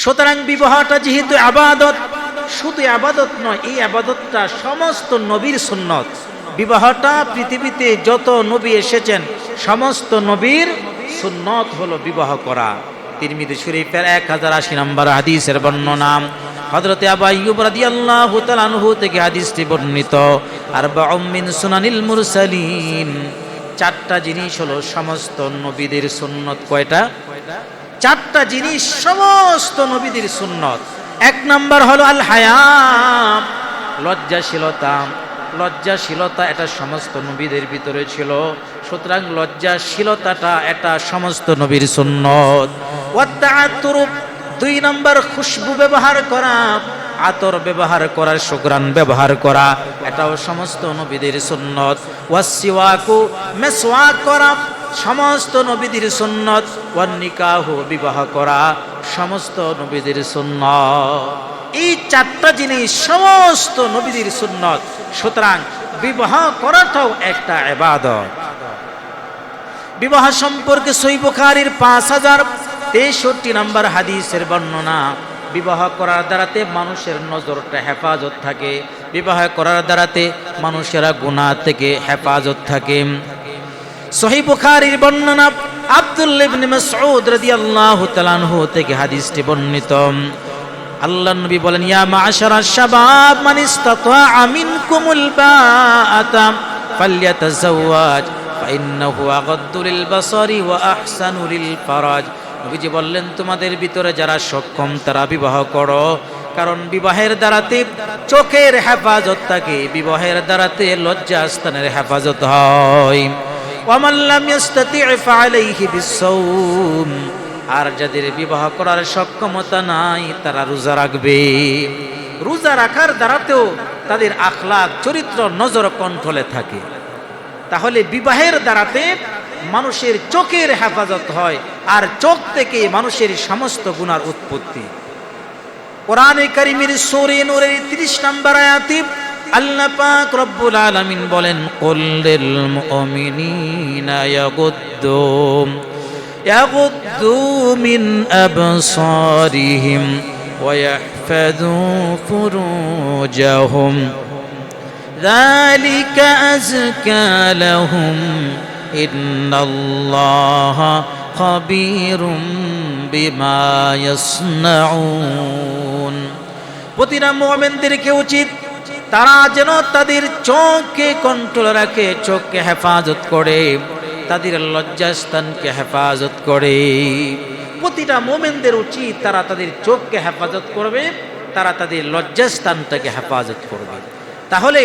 সুতরাং বিবাহটা যেহেতু আবাদত, শুধু আবাদত নয়, এই আবাদতটা সমস্ত নবীর সুন্নত। বিবাহটা পৃথিবীতে যত নবী এসেছেন, সমস্ত নবীর সুন্নত হলো বিবাহ করা। তিরমিদি শরীফের এক হাজার আশি নম্বর হাদিসের বর্ণনা। হজরতে আবা ইউব রাদিয়াল্লাহু তাআলা আনহু থেকে হাদিসটি বর্ণিত। আর মিন সুনানিল মুরসালিন। চারটা জিনিস হলো সমস্ত নবীদের সুন্নত। কয়টা? চারটা জিনিস সমস্ত নবীদের সুন্নত। এক নাম্বার হলো আল হায়াম লজ্জাশীলতা। লজ্জাশীলতা এটা সমস্ত নবীদের ভিতরে ছিল। সুতরাং লজ্জাশীলতাটা এটা সমস্ত নবীর সুন্নত। দুই নম্বর খুশবু ব্যবহার করা, আতর ব্যবহার করার সুগ্রান ব্যবহার করা, এটাও সমস্ত নবীদের সুন্নত। ওয়াসিওয়াকু মেসওয়াক করা সমস্ত নবীদের সুন্নত ওয়ান নিকাহ বিবাহ করা সমস্ত নবীদের সুন্নত। এই চারটা জিনিস সমস্ত নবীদের সুন্নত। সুতরাং বিবাহ করাটাও একটা এবাদত বিবাহ সম্পর্কে সৈবখারির পাঁচ হাজার তেষট্টি নম্বর হাদিসের বর্ণনা। বিবাহ করার দ্বারাতে মানুষের নজরটা হেফাজত থাকে। বিবাহ করার দ্বারাতে মানুষেরা গুণা থেকে হেফাজত থাকে। সহি বুখারীর বর্ণনা আব্দুল্লাহ ইবনে মাসউদ রাদিয়াল্লাহু তাআলা আনহু থেকে হাদিসটি বর্ণিত। আল্লাহ নবী বলেন, ইয়া মাআশারাশ শাবাব, মান ইসতাতা মিনকুমুল বাআতা ফালইয়াতাযাওয়াজ ফাইন্নাহু আগাদ্দু লিল বাসারি ওয়া আহসানু লিল ফারাজ। নবীজি বললেন, তোমাদের ভিতরে যারা সক্ষম, তারা বিবাহ করো। কারণ বিবাহের দ্বারাতে চোখের হেফাজত থাকে, বিবাহের দ্বারাতে লজ্জা স্থানের হেফাজত হয়। আর যাদের বিবাহ করার সক্ষমতা নাই, তারা রোজা রাখবে। রোজা রাখার দ্বারাতেও তাদের আখলাক চরিত্র, নজর কন্ট্রোলে থাকে। তাহলে বিবাহের দ্বারাতে মানুষের চোখের হেফাজত হয়, আর চোখ থেকে মানুষের সমস্ত গুণার উৎপত্তি। কোরআনে কারিমের সূরা নূরের 30 নম্বর আয়াতে আল্লাহ পাক রব্বুল আলামিন বলেন কুল লিল মুমিনিনা ইয়াগুদ্দু ইয়াগুদ্দু মিন আবসারিহিম ওয়া ইয়াহফাযু ফুরুজাহুম ذلك أزكى لهم إن الله خبير بما يصنعون প্রতিটা মোমেনদেরকে উচিত তারা যেন তাদের চোখকে কন্ট্রোল রাখে, চোখকে হেফাজত করে, তাদের লজ্জাস্থানকে হেফাজত করে। প্রতিটা মোমেনদের উচিত তারা তাদের চোখকে হেফাজত করবে, তারা তাদের লজ্জাস্থানটাকে হেফাজত করবে। তাহলে